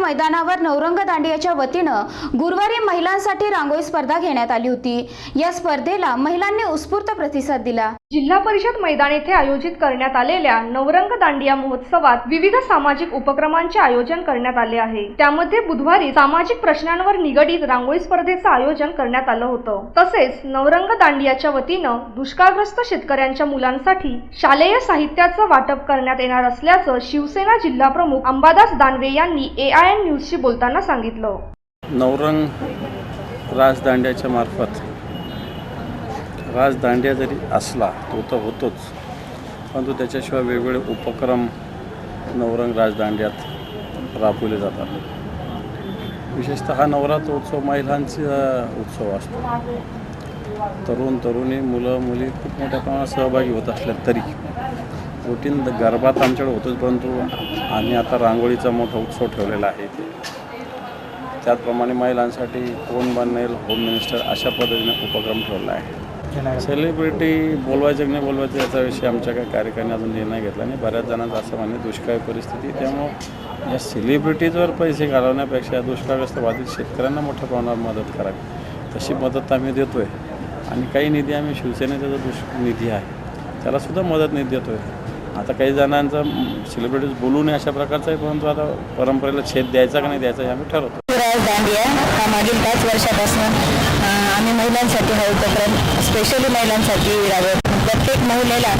मैदानावर नवरंग दांडियाच्या वतीनं गुरुवारी महिलांसाठी रांगोळी स्पर्धा घेण्यात आली होती. या स्पर्धेला महिलांनी उत्स्फूर्त प्रतिसाद दिला. जिल्हा परिषद मैदान येथे आयोजित करण्यात आलेल्या नवरंग दांडिया महोत्सवात विविध सामाजिक उपक्रमांचे आयोजन करण्यात आले आहे. त्यामध्ये बुधवारी सामाजिक प्रश्नांवर निगडीत रांगोळी स्पर्धेचं आयोजन करण्यात आलं होतं. तसेच नवरंग दांडियाच्या वतीनं दुष्काळग्रस्त शेतकऱ्यांच्या मुलांसाठी शालेय साहित्याचं वाटप करण्यात येणार असल्याचं शिवसेना जिल्हा प्रमुख अंबादास दानवे यांनी ए आय एन न्यूजशी बोलताना सांगितलं. नवरंग राजदांड्याच्या मार्फत. राजदांड्या जरी असला तो तर होतोच. परंतु त्याच्याशिवाय वेगवेगळे उपक्रम नवरंग राजदांड्यात राबवले जातात. विशेषतः हा नवरात्रोत्सव महिलांचा उत्सव असतो. तरुण तरुणी मुलं मुली खूप मोठ्या प्रमाणात सहभागी होत असल्या तरी. रुटीन गरबात आमच्याकडे होतोच परंतु आम्ही आता रांगोळीचा मोठा उत्सव ठेवलेला आहे त्याचप्रमाणे महिलांसाठी कोण बनेल होम मिनिस्टर अशा पद्धतीने उपक्रम ठेवला आहे. सेलिब्रिटी बोलवायचं की नाही बोलवायचं याचा विषय आमच्या काही कार्यकारिणी अजून निर्णय घेतला नाही. बऱ्याच जणांचं असं म्हणणे दुष्काळी परिस्थिती त्यामुळं या सेलिब्रिटीजवर पैसे घालवण्यापेक्षा दुष्काळग्रस्त बाधित शेतकऱ्यांना मोठ्या प्रमाणावर मदत करावी. तशी मदत आम्ही देतो आहे आणि काही निधी आम्ही शिवसेनेचा जो दुष् निधी आहे त्यालासुद्धा मदत निधी देतो आहे आता काही जणांचा सेलिब्रिटीज बोलू नये अशा प्रकारचं आहे परंतु आता परंपरेला छेद द्यायचा का नाही द्यायचा हे आम्ही ठरवतो. राज दांडिया हा मागील पाच वर्षापासून आम्ही महिलांसाठी हा उपक्रम स्पेशली महिलांसाठी राबवतो. प्रत्येक महिलेला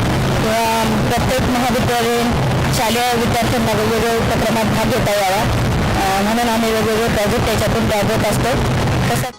किंवा प्रत्येक महाविद्यालयीन शालेय विद्यार्थ्यांना वेगवेगळ्या उपक्रमात भाग घेता यावा. म्हणून आम्ही वेगवेगळे प्रोजेक्ट त्याच्यातून राबवत असतो. तसंच